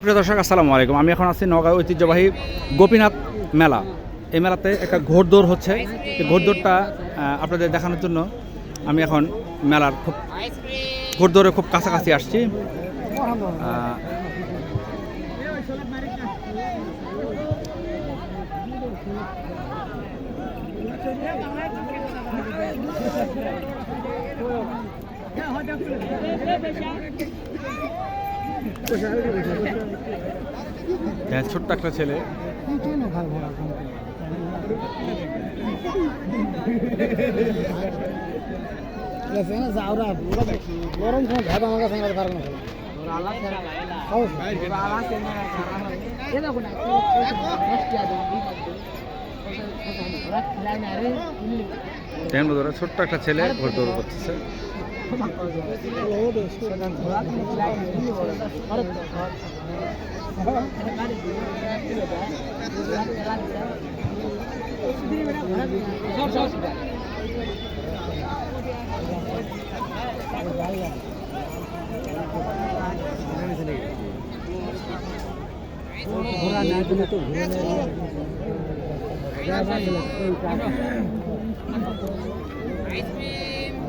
প্রিয় দর্শক আসসালামু আলাইকুম। আমি এখন আছি নগাঁও ঐতিহ্যবাহী গোপীনাথ মেলা। এই মেলাতে একটা ঘোড়দৌড় হচ্ছে। আহ, আপনাদের দেখানোর জন্য আমি এখন মেলার খুব ঘোড়দৌড়ে খুব কাছাকাছি আসছি। হ্যাঁ, ছোট্ট একটা ছেলে। গরম সময় ভাত আমার কাছে কারণ ধরে ছোট্ট একটা ছেলে ঘোড়দৌড় করতেছে। ঘোরা না দিলে তো ঘুরে না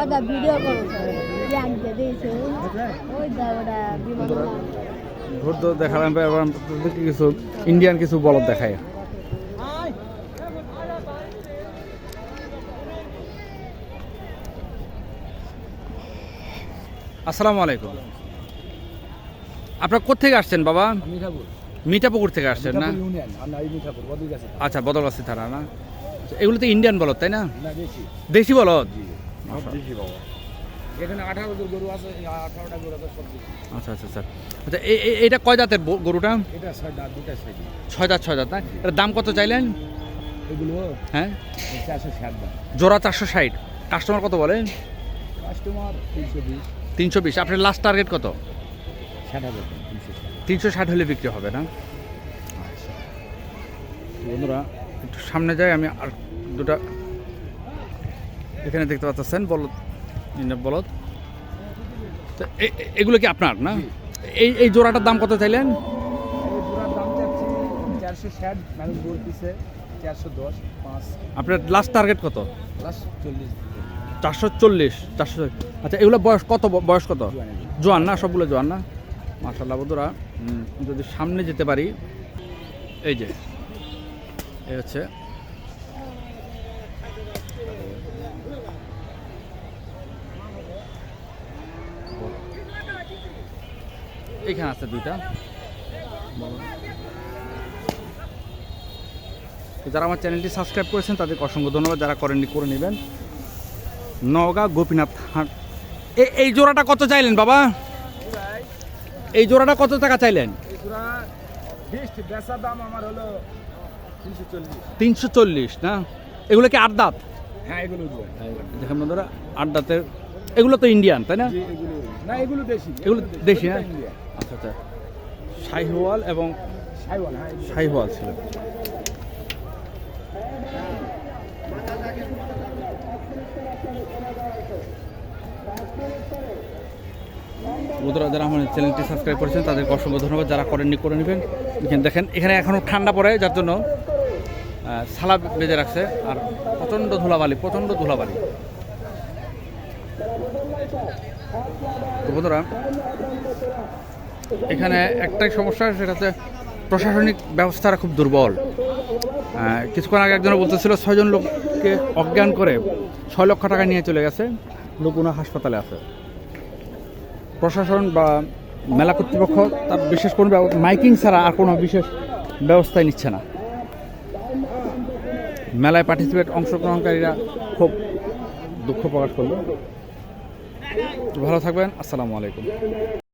ওটা ভিডিও করো জানতে দিয়েছে ওই দা ওটা বিমান ঘোড়দৌড় দেখালাম এবার কিছু ইন্ডিয়ান কিছু বলদ দেখায়। আসসালামু আলাইকুম। আপনার কোথেকে আসছেন বাবা? মিঠাপুর। মিঠাপুকুর থেকে আসছেন না? আচ্ছা বদলগাছি থানা না? এগুলো তো ইন্ডিয়ান বলদ তাই না? না দেশি। বলদ? এখানে আঠারো গরু আছে আঠারোটা গরু আছে সব আচ্ছা আচ্ছা আচ্ছা। আচ্ছা এ- এটা কয় দাঁতের গরুটা? এটা ছয় দাঁত দুটা ছয় দাঁত। ছয় দাঁত ছয় দাঁত না? এটার দাম কত চাইলেন? এগুলো? হ্যাঁ? চারশো ষাট জোড়া চারশো ষাট। কাস্টমার কত বলেন? কাস্টমার তিনশো বিশ। তিনশো বিশ। আপনার লাস্ট টার্গেট কত? ষাট হাজার তিনশো ষাট হলে বিক্রি হবে না? আচ্ছা। বন্ধুরা একটু সামনে যাই আমি আর দুটা এখানে দেখতে পাচ্ছেন বলদ বলদ। তো এগুলো কি আপনার না? এই এই জোড়াটার দাম কত চাইলেন? চারশো ষাট গরু পিছে চারশো দশ পাঁচ। আপনার লাস্ট টার্গেট কত? প্লাস চল্লিশ। চারশো চল্লিশ চারশো আচ্ছা এগুলো বয়স কত বয়স কত? জোয়ান না সবগুলো জোয়ান না? মার্শাল্লাহ বন্ধুরা যদি সামনে যেতে পারি, এই যে, এই হচ্ছে, এখানে আছে দুইটা। যারা আমার চ্যানেলটি সাবস্ক্রাইব করেছেন, তাদেরকে অসংখ্য ধন্যবাদ। যারা করেননি, করে নেবেন। নওগাঁ গোপীনাথ হাট। এই জোড়াটা কত চাইলেন বাবা? এই জোড়াটা কত টাকা চাইলেন? এই জোড়া ফিক্সড দাম আমার হলো তিনশো চল্লিশ। না? এগুলো কি আট দাঁত? হ্যাঁ দেখেন বন্ধুরা আট দাঁতের এগুলো তো ইন্ডিয়ান তাই না? এগুলো দেশি। এগুলো দেশি না? আচ্ছা আচ্ছা। শাহিওয়াল এবং সাইওয়াল হ্যাঁ এগুলো। শাহিওয়াল ছিল। বন্ধুরা যারা আমার চ্যানেলটি সাবস্ক্রাইব করেছেন, তাদেরকে অসংখ্য ধন্যবাদ। যারা করেননি করে নেবেন এখানে দেখেন, এখানে এখনও ঠান্ডা পড়ে, যার জন্য সালা বেঁধে রাখছে। আর প্রচণ্ড ধুলাবালি প্রচণ্ড ধুলাবালি। তো বন্ধুরা, এখানে একটাই সমস্যা, সেটা হচ্ছে প্রশাসনিক ব্যবস্থাটা খুব দুর্বল। কিছুক্ষণ আগে একজন বলতেছিল ছয়জন লোককে অজ্ঞান করে ছয় লক্ষ টাকা নিয়ে চলে গেছে, লোকুনা হাসপাতালে আছে। প্রশাসন বা মেলা কর্তৃপক্ষ তার বিশেষ কোনো মাইকিং ছাড়া আর কোনো বিশেষ ব্যবস্থাই নিচ্ছে না। মেলায় পার্টিসিপেট অংশগ্রহণকারীরা খুব দুঃখ প্রকাশ করল। ভালো থাকবেন, আসসালামু আলাইকুম।